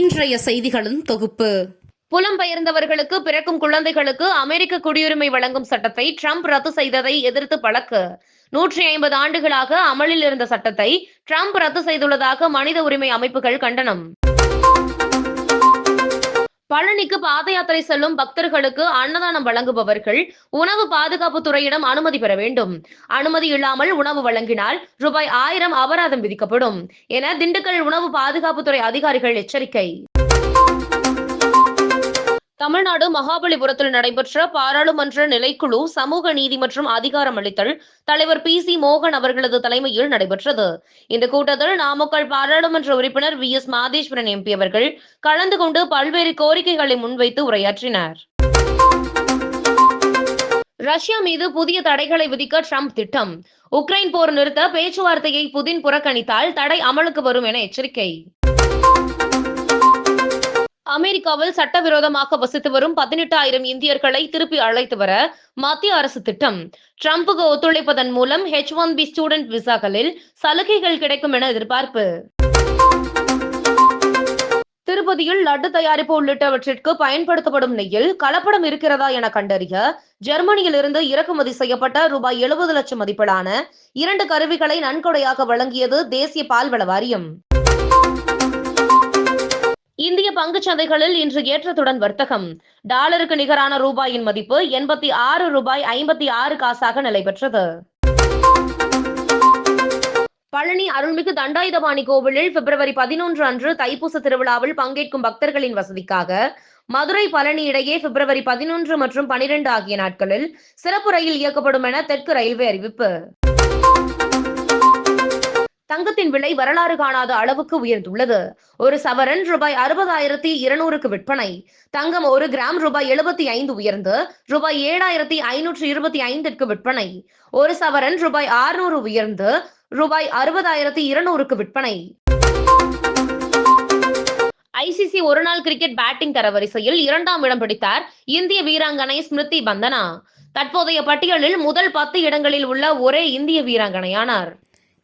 இன்றைய செய்திகளின் தொகுப்பு. புலம்பெயர்ந்தவர்களுக்கு பிறக்கும் குழந்தைகளுக்கு அமெரிக்க குடியுரிமை வழங்கும் சட்டத்தை ட்ரம்ப் ரத்து செய்ததை எதிர்த்து வழக்கு. நூற்றி ஐம்பது ஆண்டுகளாக அமலில் இருந்த சட்டத்தை ட்ரம்ப் ரத்து செய்துள்ளதாக மனித உரிமை அமைப்புகள் கண்டனம். பழனிக்கு பாத யாத்திரை செல்லும் பக்தர்களுக்கு அன்னதானம் வழங்குபவர்கள் உணவு பாதுகாப்பு துறையிடம் அனுமதி பெற வேண்டும். அனுமதி இல்லாமல் உணவு வழங்கினால் ரூபாய் ஆயிரம் அபராதம் விதிக்கப்படும். என திண்டுக்கல் உணவு பாதுகாப்புத்துறை அதிகாரிகள் எச்சரிக்கை. தமிழ்நாடு மகாபலிபுரத்தில் நடைபெற்ற பாராளுமன்ற நிலைக்குழு சமூக நீதி மற்றும் அதிகாரமளித்தல் தலைவர் பி சி மோகன் அவர்களது தலைமையில் நடைபெற்றது. இந்த கூட்டத்தில் நாமக்கல் பாராளுமன்ற உறுப்பினர் வி. எஸ். மாதேஸ்வரன் எம்பி அவர்கள் கலந்து கொண்டு பல்வேறு கோரிக்கைகளை முன்வைத்து உரையாற்றினார். ரஷ்யா மீது புதிய தடைகளை விதிக்க ட்ரம்ப் திட்டம். உக்ரைன் போர் நிறுத்த பேச்சுவார்த்தையை புதின் புறக்கணித்தால் தடை அமலுக்கு வரும் என எச்சரிக்கை. அமெரிக்காவில் சட்டவிரோதமாக வசித்து வரும் பதினெட்டாயிரம் இந்தியர்களை திருப்பி அழைத்து வர மத்திய அரசு திட்டம். டிரம்புக்கு ஒத்துழைப்பதன் மூலம் ஹெச் ஒன் பி ஸ்டூடெண்ட் விசாக்களில் சலுகைகள் கிடைக்கும் என எதிர்பார்ப்பு. திருப்பதியில் லட்டு தயாரிப்பு உள்ளிட்டவற்றிற்கு பயன்படுத்தப்படும் நெய்யில் கலப்படம் இருக்கிறதா என கண்டறிய ஜெர்மனியில் இருந்து இறக்குமதி செய்யப்பட்ட ரூபாய் எழுபது லட்சம் மதிப்பிலான இரண்டு கருவிகளை நன்கொடையாக வழங்கியது தேசிய பால்வள வாரியம். பங்கு சந்தைகளில் இன்று ஏற்றத்துடன் வர்த்தகம். டாலருக்கு நிகரான ரூபாயின் மதிப்பு எண்பத்தி ஆறு ரூபாய் ஐம்பத்தி ஆறு காசாக நிலை பெற்றது பழனி அருள்மிகு தண்டாயுதபாணி கோவிலில் பிப்ரவரி பதினொன்று அன்று தைப்பூச திருவிழாவில் பங்கேற்கும் பக்தர்களின் வசதிக்காக மதுரை பழனி இடையே பிப்ரவரி பதினொன்று மற்றும் பனிரெண்டு ஆகிய நாட்களில் சிறப்பு ரயில் இயக்கப்படும் என தெற்கு ரயில்வே அறிவிப்பு. தங்கத்தின் விலை வரலாறு காணாத அளவுக்கு உயர்ந்துள்ளது. ஒரு சவரன் ரூபாய் அறுபதாயிரத்தி இருநூறுக்கு விற்பனை. தங்கம் ஒரு கிராம் ரூபாய் எழுபத்தி ஐந்து உயர்ந்து ரூபாய் ஏழாயிரத்தி ஐநூற்று இருபத்தி ஐந்திற்கு விற்பனை. ஒரு சவரன் ரூபாய் ஆறுநூறு உயர்ந்து ரூபாய் அறுபதாயிரத்தி இருநூறுக்கு விற்பனை. ஐசிசி ஒருநாள் கிரிக்கெட் பேட்டிங் தரவரிசையில் இரண்டாம் இடம் பிடித்தார் இந்திய வீராங்கனை ஸ்மிருதி பந்தனா. தற்போதைய பட்டியலில் முதல் பத்து இடங்களில் உள்ள ஒரே இந்திய வீராங்கனையானார்.